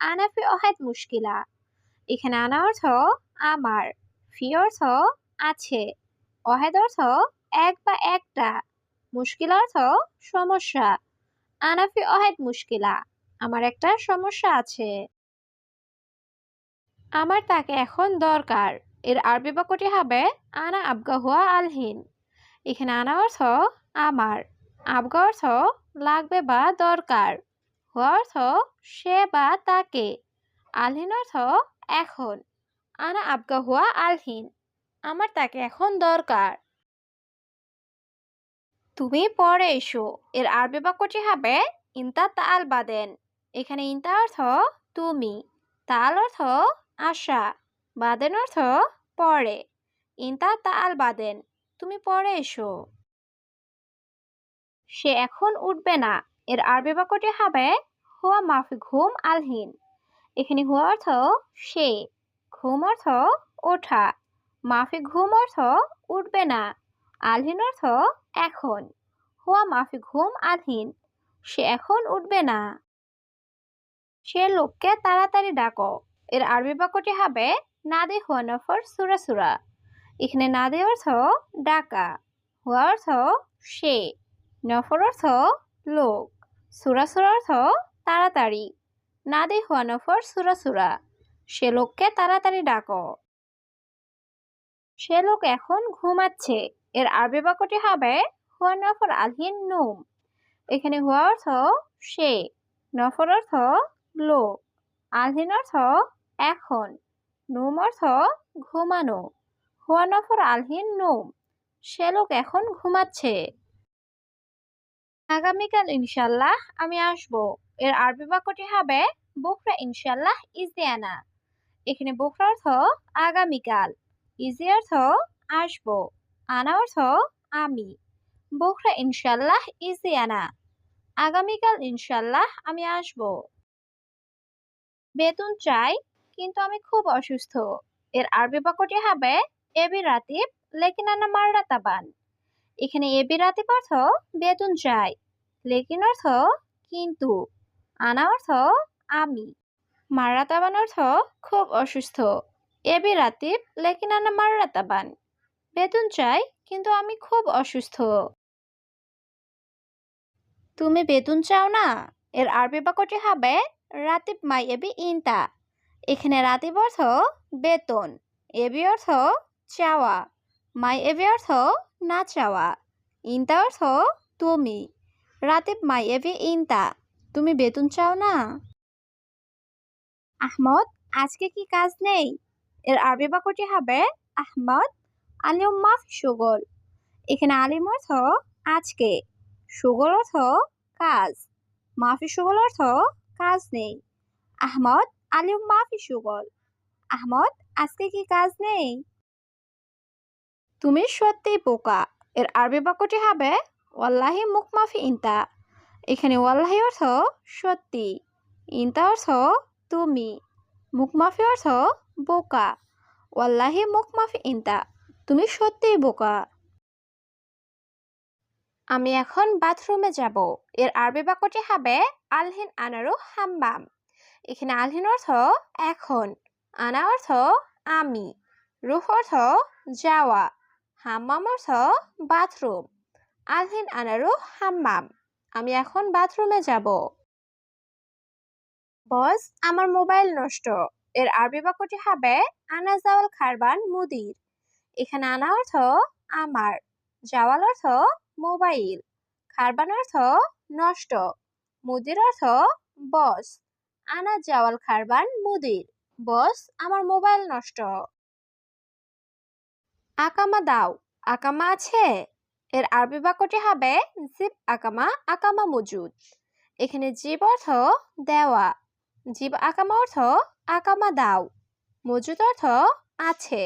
আনাফি অহেদ মুশকিলা। এখানে আনা অর্থ আমার, ফি অর্থ আছে, অহেদ অর্থ এক বা একটা, মুশকিল অর্থ সমস্যা, আনাফি অহেদ মুশকিলা, আমার একটা সমস্যা আছে। আমার তাকে এখন দরকার, এর আরবি বাক্যটি হবে আনা আবগা হুয়া আলহিন। এখানে আনা অর্থ আমার, আবগা অর্থ লাগবে বা দরকার। অর্থ সে বা তাকে, আলহিন অর্থ এখন। আনা আবগা হুয়া আলহিন, আমার তাকে এখন দরকার। তুমি পরে এসো, এর আরবি বাক্যটি হবে ইন্তা তাল বাদেন। এখানে ইন্তা অর্থ তুমি, তাল অর্থ আশা, বাদেন অর্থ পরে। ইন্তা তাল বাদেন, তুমি পরে এসো। সে এখন উঠবে না, এর আরবি বাক্যটি হবে হুয়া মাফি ঘুম আলহিন। এখানে হুয়া অর্থ সে, ঘুম অর্থ ওঠা, মাফি ঘুম অর্থ উঠবে না, আলহিন অর্থ এখন, হুয়া মাফি ঘুম আলহিন, সে এখন উঠবে না। সে লোককে তাড়াতাড়ি ডাকো, এর আরবি বাক্যটি হবে নাদে হুয়া নফর সুরা সুরা। এখানে নাদে অর্থ ডাকা, হুয়া অর্থ সে, নফর অর্থ লোক, সুরা সুরা অর্থ তাড়াতাড়ি। নাদে হুয়া নফর সুরা সুরা। সে লোককে তাড়াতাড়ি ডাকো। সে লোক এখন ঘুমাচ্ছে। এর আরবি বাক্যটি হবে হুয়া নফর আলহিন নুম। এখানে হুয়া অর্থ সে নফর অর্থ লোক। আলহিন অর্থ এখন, নুম অর্থ ঘুমানো। হুয়া নফর আলহিন নুম। সে লোক এখন ঘুমাচ্ছে। আগামীকাল ইনশাল্লাহ আমি আসব। এর আরবি বাক্যটি হবে বুকরা ইনশাল্লাহ ইজিয়ানা এখানে বুকরা অর্থ আগামীকাল ইজি অর্থ আসব, আনা অর্থ আমি বুকরা ইনশাল্লাহ ইজিয়ানা আগামীকাল ইনশাল্লাহ আমি আসব। বেতন চাই, কিন্তু আমি খুব অসুস্থ। এর আরবি বাক্যটি হবে এবি রাতিব লেকিন আনা মাররা তাবান। এখানে এবি রাতিব অর্থ, বেতন চাই। লেকিন অর্থ, কিন্তু। আনা অর্থ আমি। মাররা তাবান অর্থ খুব অসুস্থ। এবি রাতিব, লেকিন আনা মাররা তাবান বেতন চাই, কিন্তু আমি খুব অসুস্থ। তুমি বেতন চাও না? এর আরবি বাক্যটি হবে, রাতিব মাই এবি ইনতা। এখানে রাতিব অর্থ বেতন এবি অর্থ চাওয়া। মাই এবি অর্থ না চাওয়া, ইনতা অর্থ তুমি। রাতিব মাই এবি ইনতা। তুমি বেতন চাও না? আহমদ, আজকে কি কাজ নেই? এর আরবি বাক্যটি হবে, আহমদ, আলিম মাফ সুগল। এখানে আলিম অর্থ আজকে। সুগল অর্থ কাজ। মাফি সুগল অর্থ কাজ নেই। আহমদ, আলিম মাফি সুগল। আহমদ, আজকে কি কাজ নেই? তুমি সত্যিই বোকা। এর আরবি বাক্যটি হবে, ওয়াল্লাহি মুখ মাফি ইনতা। এখানে ওয়াল্লাহি অর্থ সত্যি, ইনতা অর্থ তুমি মুখ মাফি অর্থ বোকা, ওয়াল্লাহি মুখ মাফি ইনতা, তুমি সত্যিই বোকা। আমি এখন বাথরুমে যাব। এর আরবি বাক্যটি হবে আলহিন আনারু হাম্বাম। এখানে আলহিন অর্থ এখন, আনা অর্থ আমি, রুহ অর্থ যাওয়া, হাম্মাম অর্থ বাথরুম, আলহিন আনারু হাম্মাম আমি এখন বাথরুমে যাব। বস, আমার মোবাইল নষ্ট। এর আরবি বাক্যটি হবে আনা জাওয়াল খারবান মুদির। এখানে আনা অর্থ, আমার। জাওয়াল অর্থ, মোবাইল। খারবান অর্থ, নষ্ট। মুদির অর্থ, বস। আনা জাওয়াল খারবান মুদির। বস, আমার মোবাইল নষ্ট। আকামা দাও। আকামা আছে? এর আরবি বাক্যটি হবে জিব আকামা আকামা মজুদ। এখানে জীব অর্থ দেওয়া, জীব আকামা অর্থ আকামা দাও, মজুদ অর্থ আছে।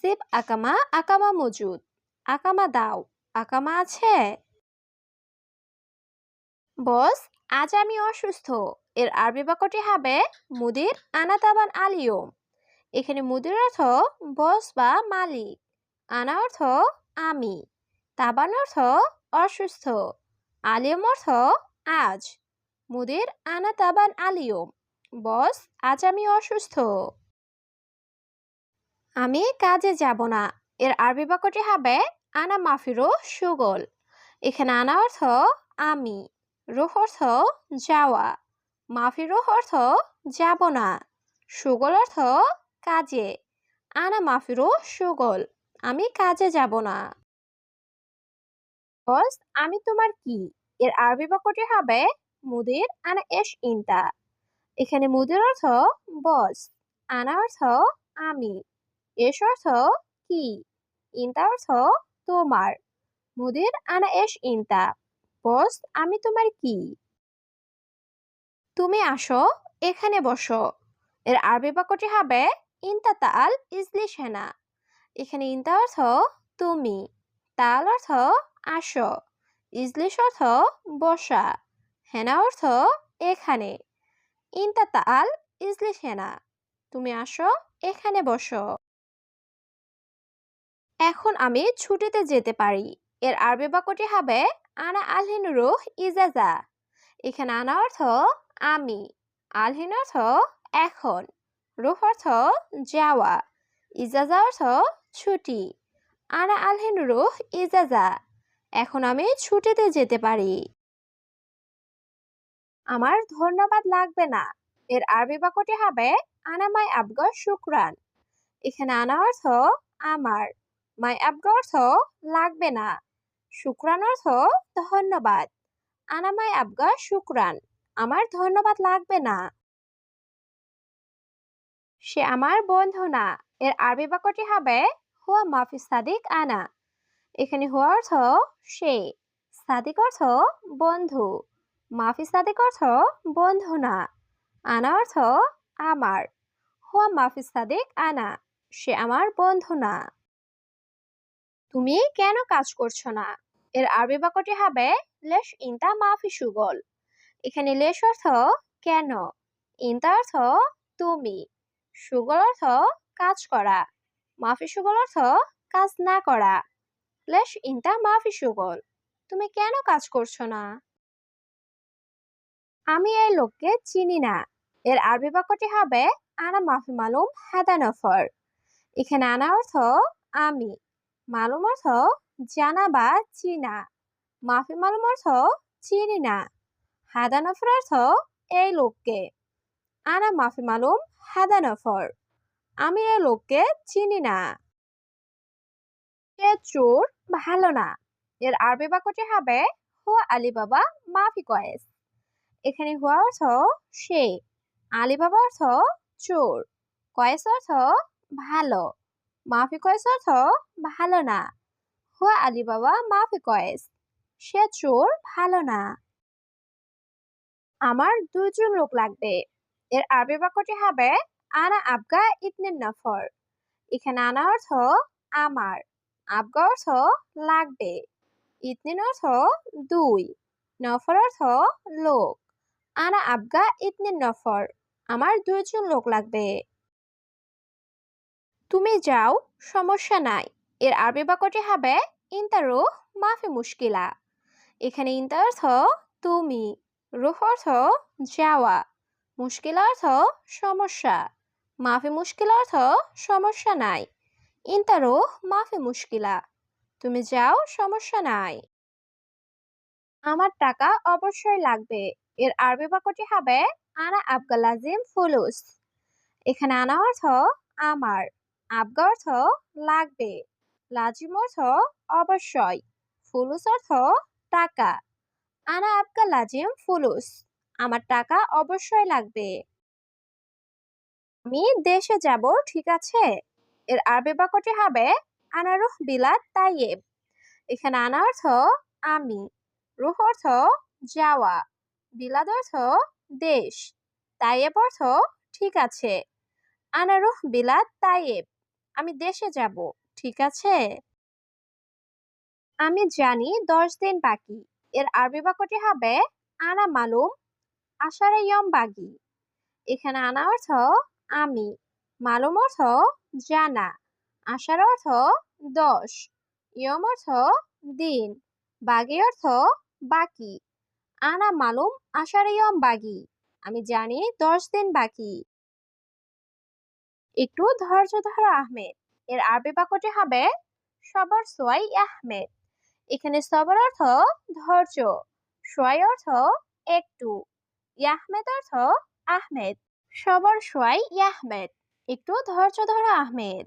জিব আকামা আকামা মজুদ, আকামা দাও, আকামা আছে। বস, আজ আমি অসুস্থ। এর আরবি বাক্যটি হবে মুদির আনাতাবান আলিয়ম। এখানে মুদির অর্থ বস বা মালিক, আনা অর্থ আমি। তাবান অর্থ অসুস্থ আলিয়ম অর্থ আজ। মুদির আনা তাবান আলিয়ম, বস আজ আমি অসুস্থ। আমি কাজে যাব না, এর আরবি বাক্যটি হবে আনা মাফিরো সুগল। এখানে আনা অর্থ আমি, রুহ অর্থ যাওয়া মাফিরুহ অর্থ যাব না, সুগল অর্থ কাজে, আনা মাফিরো সুগল, আমি কাজে যাব না। বস আমি তোমার কি? এর আরবি বাক্যটি হবে মুদির আনা এস ইনতা। এখানে মুদির অর্থ বস আনা অর্থ আমি, এস অর্থ কি, ইনতা অর্থ তোমার, মুদির আনা এস ইনতা। বস আমি তোমার কি? তুমি আসো, এখানে বসো। এর আরবি বাক্যটি হবে ইনতা তাল ইজলি সেনা। এখানে ইনতা অর্থ তুমি, তাল অর্থ আসো। ইজলিশ অর্থ বসা, হেনা অর্থ এখানে। ইনতা তাল ইজলি সেনা তুমি আসো, এখানে বসো। এখন আমি ছুটিতে যেতে পারি। এর আরবি বাক্যটি হবে, আনা আলহিন রুহ ইজাজা। এখানে আনা অর্থ, আমি। আলহিন অর্থ, এখন। রুহ অর্থ, যাওয়া। ইজাজা অর্থ, ছুটি। আনা আলহিন রুহ ইজাজা। এখন আমি ছুটিতে যেতে পারি। আমার ধন্যবাদ লাগবে না। এর আরবি বাক্যটি হবে আনামাই আবগা শুক্রান। এখানে আনা অর্থ, আমার। মাই আবগা অর্থ, লাগবে না। শুক্রান অর্থ, ধন্যবাদ। আনামাই আবগা শুক্রান। আমার ধন্যবাদ লাগবে না। সে আমার বন্ধু না। এর আরবি বাক্যটি হবে, হুয়া মাফিস সাদিক আনা। এখানে হুয়া অর্থ সে সাদিক অর্থ বন্ধু। মাফি সাদিক অর্থ বন্ধু না। আনা অর্থ আমার। হুয়া মাফি সাদিক আনা। সে আমার বন্ধু না। তুমি কেন কাজ করছ না? এর আরবি বাক্যটি হবে লেশ ইনতা মাফি সুগল। এখানে লেশ অর্থ কেন? ইনতা অর্থ তুমি। সুগল অর্থ কাজ করা। মাফি সুগল অর্থ কাজ না করা। লেশ ইনতা, মাফি সুগল তুমি কেন কাজ করছ না? আমি এই লোককে চিনি না। এর আরবি বাক্যটি হবে, আনা মাফি মালুম হাদা নফর এখানে আনা অর্থ, আমি। মালুম অর্থ, জানা বা চিনা। মাফি মালুম অর্থ, চিনি না। হাদা নফর অর্থ, এই লোককে। আনা মাফি মালুম হাদা নফর আমি এই লোককে চিনি না। সে চোর ভালো না। এর আরবি বাক্যটি হবে, হুয়া আলী বাবা মাফি কয়েস। এখানে হুয়া অর্থ সে আলী বাবা অর্থ চোর, কয়েস অর্থ ভালো, মাফি কয়েস অর্থ ভালো না, হুয়া আলী বাবা মাফি কয়েস। সে চোর ভালো না। আমার দুজন লোক লাগবে। এর আরবি বাক্যটি হবে, আনা আবগা ইতনের নফর। এখানে আনা অর্থ, আমার। আবগা অর্থ লাগবে। ইতনিন অর্থ দুই নফর অর্থ লোক। আনা আবগা ইতনিন নফর আমার দুইজন লোক লাগবে। তুমি যাও, সমস্যা নাই। এর আরবি বাক্যটি হবে ইন্তা রুহ মাফি মুশকিলা। এখানে ইন্তা অর্থ তুমি, রুহ অর্থ যাওয়া। মুশকিল অর্থ সমস্যা। মাফি মুশকিল অর্থ সমস্যা নাই। ইন্তা রুহ মাফি মুশকিলা। তুমি যাও, সমস্যা নাই। আমার টাকা অবশ্যই লাগবে। এর আরবি বাক্যটি হবে, আনা আবগা লাজিম ফুলুস। এখানে আনা অর্থ, আমার। আবগা অর্থ, লাগবে। লাজিম অর্থ, অবশ্যই। ফুলুস অর্থ, টাকা। আনা আবগা লাজিম ফুলুস। আমার টাকা অবশ্যই লাগবে। আমি দেশে যাব, ঠিক আছে? এর আরবি বাক্যটি হবে আনারুহ বিলাদ তাইয়েব। এখানে আনা অর্থ আমি, রুহ অর্থ যাওয়া বিলাদ অর্থ দেশ, তাইয়েব অর্থ ঠিক আছে। আনারুহ বিলাদ তাইয়েব, আমি দেশে যাব, ঠিক আছে? আমি জানি দশ দিন বাকি, এর আরবি বাক্যটি হবে আনা মালুম আশারে ইয়ম বাগি। এখানে আনা অর্থ আমি মালুম অর্থ জানা আশার অর্থ দশ, ইয়ম অর্থ দিন, বাগি অর্থ বাকি। আনা মালুম আশারে ইয়ম, বাগি। আমি জানি দশ দিন বাকি। একটু ধৈর্য ধরো আহমেদ। এর আরবি বাক্যটি হবে সবর সোয়াই আহমেদ। এখানে সবর অর্থ ধৈর্য, সোয়াই অর্থ একটু, ইয়াহমেদ অর্থ আহমেদ। সবর সোয়াই ইয়াহমেদ একটু ধৈর্য ধরা আহমেদ।